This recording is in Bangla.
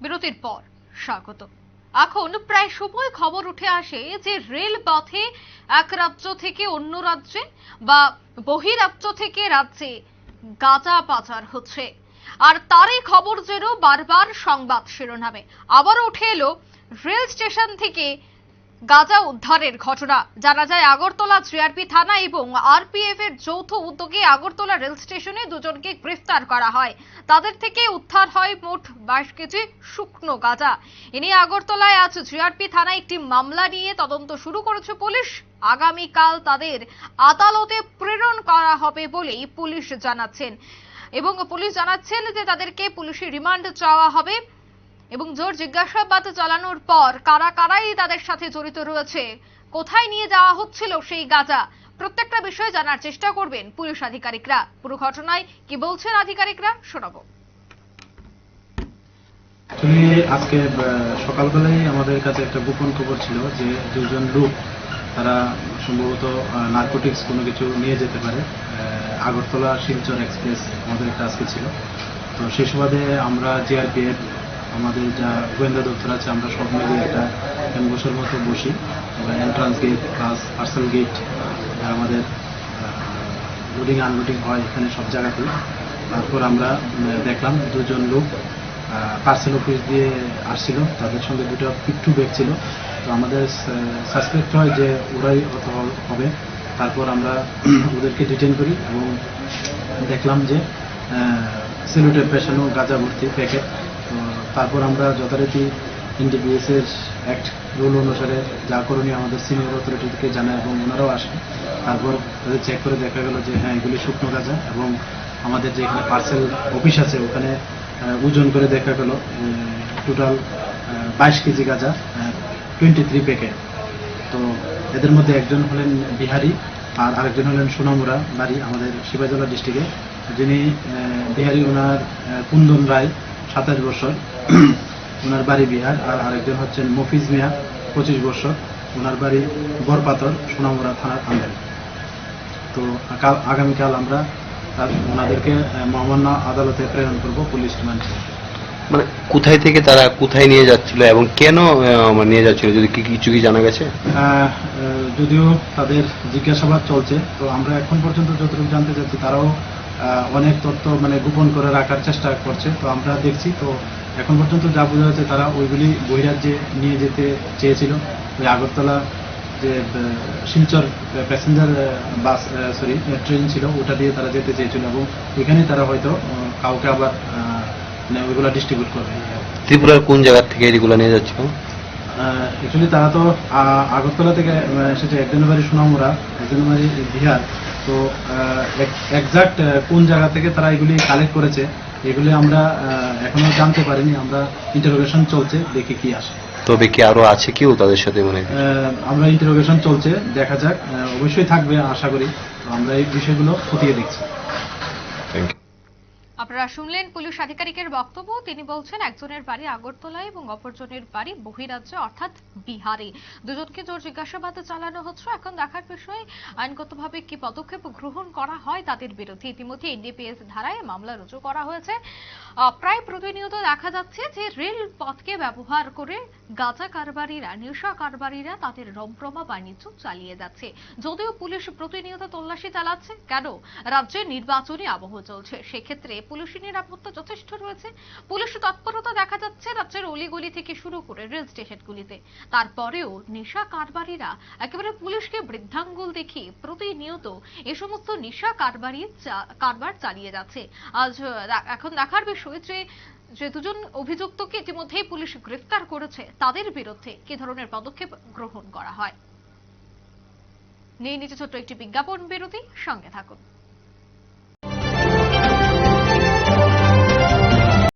বিরতির পর, স্বাগত। এখন প্রায় সময় খবর উঠে আসে যে রেল পথে এক রাজ্য থেকে অন্য রাজ্যে বা বহিরাজ্য থেকে রাজ্যে গাঁজা পাচার হচ্ছে। আর তারই খবর যেন বারবার সংবাদ শিরোনামে। আবার উঠে এলো রেল স্টেশন থেকে গাঁজা উদ্ধারের ঘটনা। জানা যায়, আগরতলা জিআরপি থানা এবং আরপিএফ এর যৌথ উদ্যোগে আগরতলা রেল স্টেশনে দুজনকে গ্রেফতার করা হয়। তাদের থেকে উদ্ধার হয় মোট বাইশ কেজি শুকনো গাঁজা। এ নিয়ে আগরতলায় আজ জিআরপি থানায় একটি মামলা নিয়ে তদন্ত শুরু করেছে পুলিশ। আগামীকাল তাদের আদালতে প্রেরণ করা হবে বলেই পুলিশ জানাচ্ছেন। এবং পুলিশ জানাচ্ছেন যে তাদেরকে পুলিশি রিমান্ড চাওয়া হবে। এবং জোর জিজ্ঞাসাবাদ চালানোর পর কারা কারাই তাদের সাথে জড়িত রয়েছে? কোথায় নিয়ে যাওয়া হচ্ছিল সেই গাঁজা? প্রত্যেকটা বিষয়ে জানার চেষ্টা করবেন পুলিশ আধিকারিকরা। পুরো ঘটনায় কি বলছেন আধিকারিকরা, শোনাবো। আজকে সকালবেলায় আমাদের কাছে একটা গোপন খবর ছিল যে দুজন লোক, তারা সম্ভবত নার্কোটিক্স কোনো কিছু নিয়ে যেতে পারে। আগরতলা শিলচর এক্সপ্রেস আমাদের আজকে ছিল। তো সেই সুবাদে আমরা জিআরপিএফ আমাদের যা গোয়েন্দা দপ্তর আছে, আমরা সব মিলিয়ে একটা বছর মতো বসি। Entrance gate plus parcel gate আমাদের লোডিং আনলোডিং হয় এখানে সব জায়গাতেই। তারপর আমরা দেখলাম দুজন লোক পার্সেল অফিস দিয়ে আসছিল। তাদের সঙ্গে দুটো পিট্টু ব্যাগ ছিল। তো আমাদের সাসপেক্ট হয় যে ওরাই হয়তো হবে। তারপর আমরা, ওদেরকে ডিটেন করি এবং দেখলাম যে সেলুটের পেশানো গাঁজা ভর্তি প্যাকেট তারপর আমরা যথারীতি এনডিপিএস এর অ্যাক্ট রুল অনুসারে যা করণীয় আমাদের সিনিয়র অথরিটিকে জানায় এবং ওনারাও আসেন। তারপর তাদের চেক করে দেখা গেল যে হ্যাঁ এগুলি শুকনো গাঁজা এবং আমাদের যে এখানে পার্সেল অফিস আছে, ওখানে ওজন করে দেখা গেল টোটাল বাইশ কেজি গাঁজা টোয়েন্টি থ্রি প্যাকেট তো এদের মধ্যে একজন হলেন বিহারি, আর আরেকজন হলেন সোনামুরা বাড়ি, আমাদের শিবাজলা ডিস্ট্রিক্টে যিনি বিহারি ওনার কুন্দন রায় সাতাশ বছর। ওনার বাড়ি বিহার আর আরেকজন হচ্ছেন মফিজ মিয়া পঁচিশ বছর। ওনার বাড়ি বরপাতর সোনামুরা থানার আন্ডারে তো কাল আগামীকাল আমরা ওনাদেরকে মহামান্য আদালতে প্রেরণ করব পুলিশ রিমান্ড মানে কোথায় থেকে তারা কোথায় নিয়ে যাচ্ছিল এবং কেন মানে নিয়ে যাচ্ছিল? যদি কি কিছু কি জানা গেছে? যদিও তাদের জিজ্ঞাসাবাদ চলছে তো আমরা এখন পর্যন্ত যতটুকু জানতে চাচ্ছি তারাও অনেক তথ্য মানে গোপন করে রাখার চেষ্টা করছে। তো আমরা দেখছি তো এখন পর্যন্ত যা বোঝা যাচ্ছে তারা ওইগুলি বহিরাজ্যে নিয়ে যেতে চেয়েছিল। ওই আগরতলা যে Silchar passenger bus sorry train ছিল ওটা দিয়ে তারা যেতে চেয়েছিল এবং ওইখানেই তারা হয়তো কাউকে আবার মানে ওইগুলো ডিস্ট্রিবিউট করবে। ত্রিপুরার কোন জায়গা থেকে এগুলো নিয়ে যাচ্ছিল অ্যাকচুয়ালি তারা তো আগরতলা থেকে এসেছে একজনের বাড়ি সুনামুরা একজনের বাড়ি বিহার তো একজাক্ট কোন জায়গা থেকে তারা এগুলি কালেক্ট করেছে এগুলি আমরা এখনও জানতে পারিনি আমরা ইন্টারোগেশন চলছে দেখে কি আসে। তবে কি আরও আছে কেউ তাদের সাথে মনে? আমরা ইন্টারোগেশন চলছে দেখা যাক অবশ্যই থাকবে আশা করি। আমরা এই বিষয়গুলো খতিয়ে দেখছি। থ্যাংক ইউ আপনারা শুনলেন পুলিশ আধিকারিকের বক্তব্য। তিনি বলছেন, একজনের বাড়ি আগরতলায় এবং অপরজনের বাড়ি বহিরাজ্যে, অর্থাৎ বিহারে। দুজনকে জোর জিজ্ঞাসাবাদ চালানো হচ্ছে। এখন দেখার বিষয়, আইনগতভাবে কি পদক্ষেপ গ্রহণ করা হয় তাদের বিরুদ্ধে? ইতিমধ্যে এনডিপিএস ধারায় মামলা রুজু করা হয়েছে। প্রায় প্রতিনিয়ত দেখা যাচ্ছে যে রেল পথকে ব্যবহার করে গাঁজা কারবারিরা, নেশা কারবারিরা তাদের রমরমা বাণিজ্য চালিয়ে যাচ্ছে। যদিও পুলিশ প্রতিনিয়ত তল্লাশি চালাচ্ছে, কেন? রাজ্যে নির্বাচনী আবহ চলছে। সেক্ষেত্রে পুলিশি নিরাপত্তা যথেষ্ট রয়েছে। পুলিশ তৎপরতা দেখা যাচ্ছে রাজ্যের অলিগলি থেকে শুরু করে রেল স্টেশনগুলিতে। তারপরেও নেশা কারবারিরা একেবারে পুলিশকে বৃদ্ধাঙ্গুল দেখিয়ে প্রতিনিয়ত এ সমস্ত নেশা কারবারি কারবার চালিয়ে যাচ্ছে। আজ এখন দেখার বিষয় যে যে দুজন অভিযুক্তকে ইতিমধ্যেই পুলিশ গ্রেফতার করেছে, তাদের বিরুদ্ধে কি ধরনের পদক্ষেপ গ্রহণ করা হয়? নিয়ে নিচে ছোট্ট একটি বিজ্ঞাপন বিরতি, সঙ্গে থাকুন।